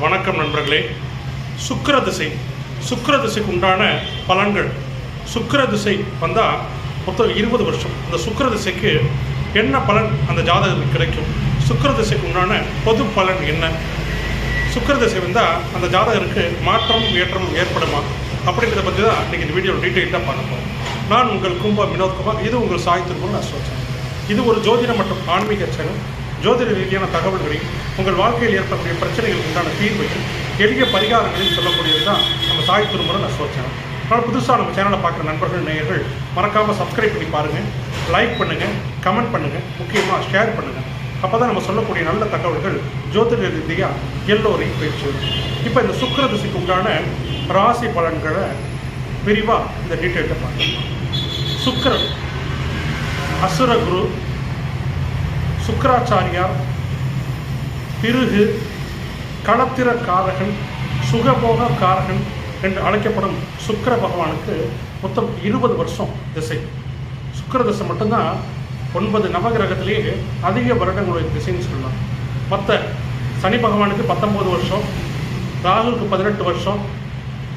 வணக்கம் நண்பர்களே. சுக்கிர திசை சுக்கிர திசைக்கு உண்டான பலன்கள். சுக்கிர திசை வந்தால் மொத்தம் இருபது வருஷம். அந்த சுக்கிர திசைக்கு என்ன பலன் அந்த ஜாதகத்துக்கு கிடைக்கும்? சுக்கிர திசைக்கு உண்டான பொது பலன் என்ன? சுக்கிர திசை வந்தால் அந்த ஜாதகருக்கு மாற்றம் ஏற்றம் ஏற்படுமா? அப்படின்றத பற்றி தான் இன்றைக்கி இந்த வீடியோ டீட்டெயிலாக பார்க்க போகிறோம் நான் உங்கள் கும்பா வினோத்குமார் இது உங்கள் சாய் நான் சொல்கிறேன் இது ஒரு ஜோதிடம் மற்றும் ஆன்மீக சேனல். ஜோதிட ரீதியான தகவல்களையும் உங்கள் வாழ்க்கையில் ஏற்படக்கூடிய பிரச்சனைகளுக்கு உண்டான தீர்வையும் எளிய பரிகாரங்களையும் சொல்லக்கூடியது தான் நம்ம சாய் திருமுறை அசோ சேனல் அதனால் புதுசாக நம்ம சேனலை பார்க்குற நண்பர்கள் நேயர்கள் மறக்காமல் சப்ஸ்கிரைப் பண்ணி பாருங்கள் லைக் பண்ணுங்கள் கமெண்ட் பண்ணுங்கள் முக்கியமாக ஷேர் பண்ணுங்கள் அப்போ தான் நம்ம சொல்லக்கூடிய நல்ல தகவல்கள் ஜோதிட ரீதியாக எல்லோரையும் போயிடுச்சு இப்போ இந்த சுக்கர திசைக்கு உண்டான ராசி பலன்களை விரிவாக இந்த டீட்டெயில்ட்டை பார்க்கலாம். அசுர குரு சுக்கராச்சாரியார் பிருகு களத்திர காரகன் சுகபோக காரகன் என்று அழைக்கப்படும் சுக்கர பகவானுக்கு மொத்தம் இருபது வருஷம் திசை. சுக்கர திசை மட்டும்தான் ஒன்பது நவகிரகத்திலேயே அதிக வருடங்களுடைய திசைன்னு சொல்லலாம் மற்ற சனி பகவானுக்கு பத்தொம்போது வருஷம் ராகுவுக்கு பதினெட்டு வருஷம்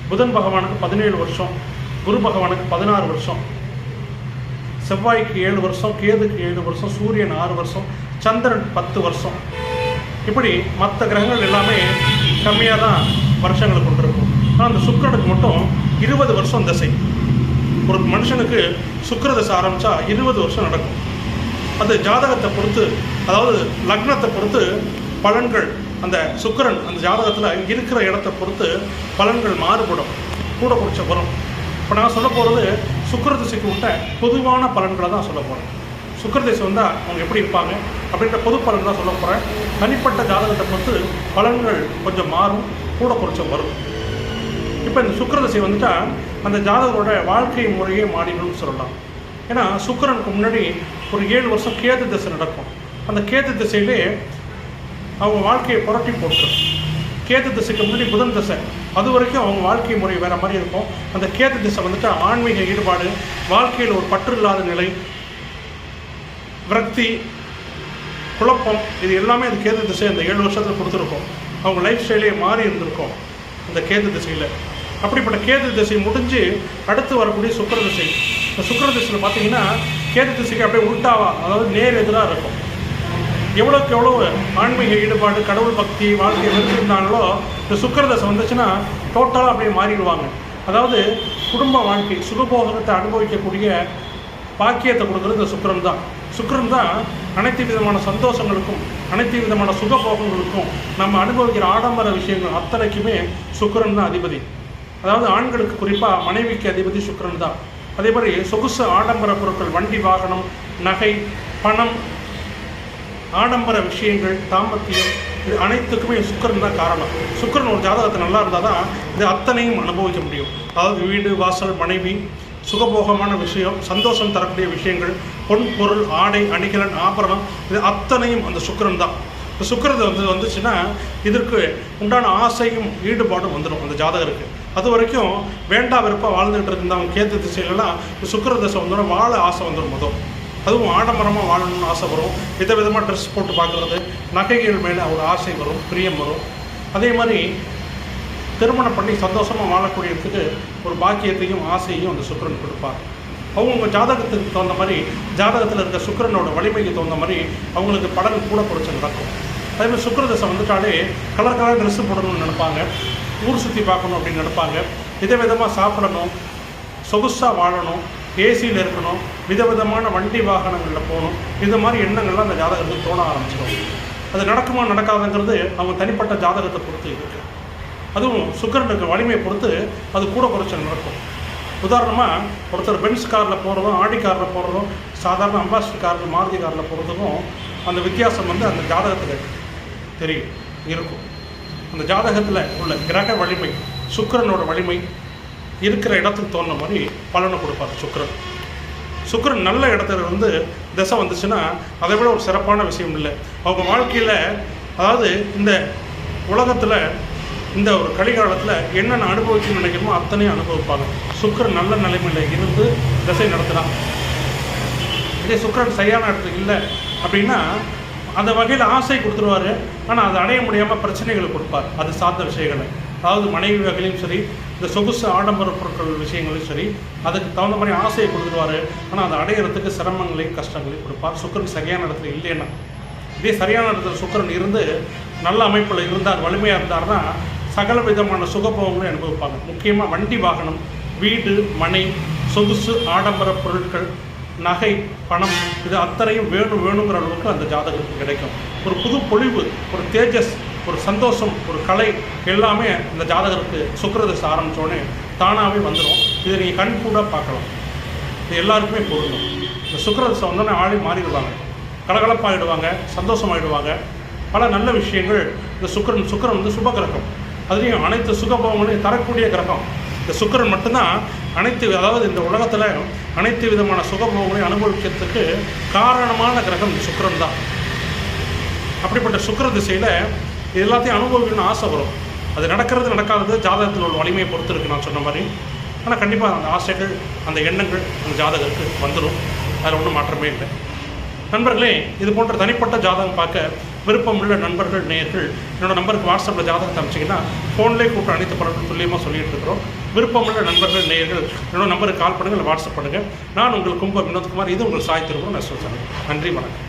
புதன் பகவானுக்கு பதினேழு வருஷம் குரு பகவானுக்கு பதினாறு வருஷம். செவ்வாய்க்கு ஏழு வருஷம் கேதுக்கு ஏழு வருஷம் சூரியன் ஆறு வருஷம் சந்திரன் பத்து வருஷம். இப்படி மற்ற கிரகங்கள் எல்லாமே கம்மியாக தான் வருஷங்களை கொண்டிருக்கும். ஆனால் அந்த சுக்கரனுக்கு மட்டும் இருபது வருஷம் தசை. ஒரு மனுஷனுக்கு சுக்கிர திசை ஆரம்பித்தா இருபது வருஷம் நடக்கும். அது ஜாதகத்தை பொறுத்து அதாவது லக்னத்தை பொறுத்து பலன்கள் அந்த சுக்கிரன் அந்த ஜாதகத்தில் இருக்கிற இடத்தை பொறுத்து பலன்கள் மாறுபடும். கூட குறைச்ச வரும். இப்போ நான் சொல்ல போகிறது சுக்கரதிசைக்கு விட்ட பொதுவான பலன்களை தான் சொல்ல போகிறேன் சுக்கரதிசை வந்தால் அவங்க எப்படி இருப்பாங்க? அப்படின்ற பொது பலன் தான் சொல்ல போகிறேன் தனிப்பட்ட ஜாதகத்தை பொறுத்து பலன்கள் கொஞ்சம் மாறும் கூட குறைச்சம் வரும். இப்போ இந்த சுக்கரதிசை வந்துட்டால் அந்த ஜாதகரோட வாழ்க்கை முறையே மாறிடும்னு சொல்லலாம். ஏன்னா சுக்கரனுக்கு முன்னாடி ஒரு ஏழு வருஷம் கேது திசை நடக்கும். அந்த கேது திசையிலே அவங்க வாழ்க்கையை புரட்டி போட்டுரும். கேது திசைக்கு முன்னாடி புதன் திசை. அது வரைக்கும் அவங்க வாழ்க்கை முறை வேறு மாதிரி இருக்கும். அந்த கேது திசை வந்துட்டு ஆன்மீக ஈடுபாடு வாழ்க்கையில் ஒரு பற்று இல்லாத நிலை விரக்தி குழப்பம் இது எல்லாமே அந்த கேது திசை அந்த ஏழு வருஷத்தில் கொடுத்துருக்கோம். அவங்க லைஃப் ஸ்டைலே மாறி இருந்திருக்கும் அந்த கேது திசையில். அப்படிப்பட்ட கேது திசை முடிஞ்சு அடுத்து வரக்கூடிய சுக்கர திசை. இந்த சுக்கர திசையில் பார்த்தீங்கன்னா கேது திசைக்கு அப்படியே உள்டாவா அதாவது நேர் எதிராக இருக்கும். எவ்வளோக்கு எவ்வளோ ஆன்மீக ஈடுபாடு கடவுள் பக்தி வாழ்க்கையை வெறுத்திருந்தாங்களோ இந்த சுக்கரதசை வந்துச்சுன்னா டோட்டலாக அப்படியே மாறிடுவாங்க. அதாவது குடும்ப வாழ்க்கை சுகபோகத்தை அனுபவிக்கக்கூடிய பாக்கியத்தை கொடுக்குறது இந்த சுக்கிரன் தான் சுக்கரன் தான் அனைத்து விதமான சந்தோஷங்களுக்கும் அனைத்து விதமான சுகபோகங்களுக்கும் நம்ம அனுபவிக்கிற ஆடம்பர விஷயங்கள் அத்தனைக்குமே சுக்கரன் தான் அதிபதி. அதாவது ஆண்களுக்கு குறிப்பாக மனைவிக்கு அதிபதி சுக்கரன் தான் அதே மாதிரி சொகுசு ஆடம்பர பொருட்கள் வண்டி வாகனம் நகை பணம் ஆடம்பர விஷயங்கள் தாம்பத்தியம் இது அனைத்துக்குமே சுக்கிரன் தான் காரணம். சுக்கிரன் ஒரு ஜாதகத்தை நல்லா இருந்தால் தான் இது அத்தனையும் அனுபவிக்க முடியும். அதாவது வீடு வாசல் மனைவி சுகபோகமான விஷயம் சந்தோஷம் தரக்கூடிய விஷயங்கள் பொன் பொருள் ஆடை அணிகலன் ஆபரணம் இது அத்தனையும் அந்த சுக்கரன் தான். இந்த சுக்கரது வந்து வந்துச்சுன்னா இதற்கு உண்டான ஆசையும் ஈடுபாடும் வந்துடும் அந்த ஜாதகருக்கு. அது வரைக்கும் வேண்டா வெறுப்பாக வாழ்ந்துகிட்டு இருந்தவங்க கேத்து திசையிலலாம் சுக்கர சுக்கிர தசை வந்தோடனே வாழ ஆசை வந்துடும் மொதல். அதுவும் ஆடம்பரமாக வாழணும்னு ஆசை வரும் விதவிதமாக ட்ரெஸ் போட்டு பார்க்குறது நகைகள் மேலே ஒரு ஆசை வரும் பிரியம் வரும். அதே மாதிரி திருமணம் பண்ணி சந்தோஷமாக வாழக்கூடியதுக்கு ஒரு பாக்கியத்தையும் ஆசையையும் அந்த சுக்கரன் கொடுப்பார். அவங்கவுங்க ஜாதகத்துக்கு தகுந்த மாதிரி ஜாதகத்தில் இருக்க சுக்கிரனோட வலிமைக்கு தகுந்த மாதிரி அவங்களுக்கு படகு கூட குறைச்சி நடக்கும். அதேமாதிரி சுக்கர தசை வந்துட்டாலே கலர் கலர் ட்ரெஸ்ஸு போடணும்னு நினைப்பாங்க. ஊர் சுற்றி பார்க்கணும் அப்படின்னு நினைப்பாங்க. விதவிதமாக சாப்பிடணும் சொகுசாக வாழணும். ஏசியில் இருக்கணும் விதவிதமான வண்டி வாகனங்களில் போகணும். இந்த மாதிரி எண்ணங்கள்லாம் அந்த ஜாதகத்துக்கு தோண ஆரம்பிச்சிடும். அது நடக்குமா நடக்காதுங்கிறது அவங்க தனிப்பட்ட ஜாதகத்தை பொறுத்து இருக்குது அதுவும் சுக்கரனுக்கு வலிமையை பொறுத்து அது கூட குறைச்சல் நடக்கும். உதாரணமாக ஒருத்தர் பென்ஸ் காரில் போகிறதும் ஆடி காரில் போகிறதும் சாதாரண அம்பாசிடர் காரில் மாருதி காரில் போகிறதுக்கும் அந்த வித்தியாசம் வந்து அந்த ஜாதகத்தில் தெரியும் இருக்கும். அந்த ஜாதகத்தில் உள்ள கிரக வலிமை சுக்கரனோட வலிமை இருக்கிற இடத்துக்கு தோணுன மாதிரி பலனை கொடுப்பார் சுக்கரன். சுக்கரன் நல்ல இடத்துல இருந்து திசை வந்துச்சுன்னா அதை விட ஒரு சிறப்பான விஷயம் இல்லை. அவங்க வாழ்க்கையில் அதாவது இந்த உலகத்தில் இந்த ஒரு கலிகாலத்தில் என்னென்ன அனுபவிச்சுன்னு நினைக்கிறோமோ அத்தனையும் அனுபவிப்பாங்க. சுக்கரன் நல்ல நிலைமையில் இருந்து திசை நடத்தலாம் இதே சுக்கரன் சரியான இடத்துக்கு இல்லை அப்படின்னா அந்த வகையில் ஆசை கொடுத்துருவாரு. ஆனால் அதை அடைய முடியாமல் பிரச்சனைகளை கொடுப்பார். அது சார்ந்த விஷயங்களை. அதாவது மனைவி வகையிலும் சரி இந்த சொகுசு ஆடம்பர பொருட்கள் விஷயங்களையும் சரி அதுக்கு தகுந்த மாதிரி ஆசையை கொடுத்துருவாரு ஆனால் அதை அடையிறதுக்கு சிரமங்களையும் கஷ்டங்களையும் கொடுப்பார். சுக்கரன் சரியான இடத்துல இல்லைன்னா. இதே சரியான இடத்துல சுக்கரன் இருந்து நல்ல அமைப்பில் இருந்தார் வலிமையாக இருந்தார்னா சகல விதமான சுகபோகங்களும் அனுபவிப்பாங்க. முக்கியமாக வண்டி வாகனம் வீடு மனை சொகுசு ஆடம்பர பொருட்கள் நகை பணம் இது அத்தனையும் வேணும் வேணுங்கிற அளவுக்கு அந்த ஜாதகத்துக்கு கிடைக்கும். ஒரு புது பொழிவு ஒரு தேஜஸ் ஒரு சந்தோஷம் ஒரு கலை எல்லாமே இந்த ஜாதகருக்கு சுக்கிரதசை ஆரம்பித்தோடனே தானாகவே வந்துடும் இதை நீங்கள் கண் கூட பார்க்கலாம். இது எல்லாருக்குமே பொருந்தும். இந்த சுக்கிரதசை வந்தோடனே ஆளே மாறிடுவாங்க. கலகலப்பாகிடுவாங்க சந்தோஷமாகிடுவாங்க பல நல்ல விஷயங்கள் இந்த சுக்கரன் சுக்கிரன் வந்து சுப கிரகம். அதுலேயும் அனைத்து சுகபோகங்களையும் தரக்கூடிய கிரகம். இந்த சுக்கிரன் மட்டும்தான் அனைத்து அதாவது இந்த உலகத்தில் அனைத்து விதமான சுகபோகங்களையும் அனுபவிக்கிறதுக்கு காரணமான கிரகம் இந்த சுக்கிரன் தான். அப்படிப்பட்ட சுக்கிர திசையில் இது எல்லாத்தையும் அனுபவிக்கணும்னு ஆசை வரும். அது நடக்கிறது நடக்காதது ஜாதகத்தில் உள்ள வலிமையை பொறுத்து இருக்குது நான் சொன்ன மாதிரி. ஆனால் கண்டிப்பாக அந்த ஆசைகள் அந்த எண்ணங்கள் அந்த ஜாதகருக்கு வந்துடும் அதில் ஒன்றும் மாற்றமே இல்லை. நண்பர்களே இது போன்ற தனிப்பட்ட ஜாதகம் பார்க்க விருப்பமுள்ள நண்பர்கள் நேயர்கள் என்னோட நம்பருக்கு வாட்ஸ்அப்பில் ஜாதகத்தை அனுப்பிச்சிங்கன்னா ஃபோன்லேயே கூப்பிட்டு அனைத்து பலர்கள் துல்லியமாக சொல்லிட்டு இருக்கிறோம். விருப்பமுள்ள நண்பர்கள் நேயர்கள் என்னோட நம்பருக்கு கால் பண்ணுங்கள் இல்லை வாட்ஸ்அப் பண்ணுங்கள் நான் உங்கள் கும்ப வினோத்குமார் இது உங்கள் சாய் திருமணம் நான் சொல்கிறேன் நன்றி வணக்கம்.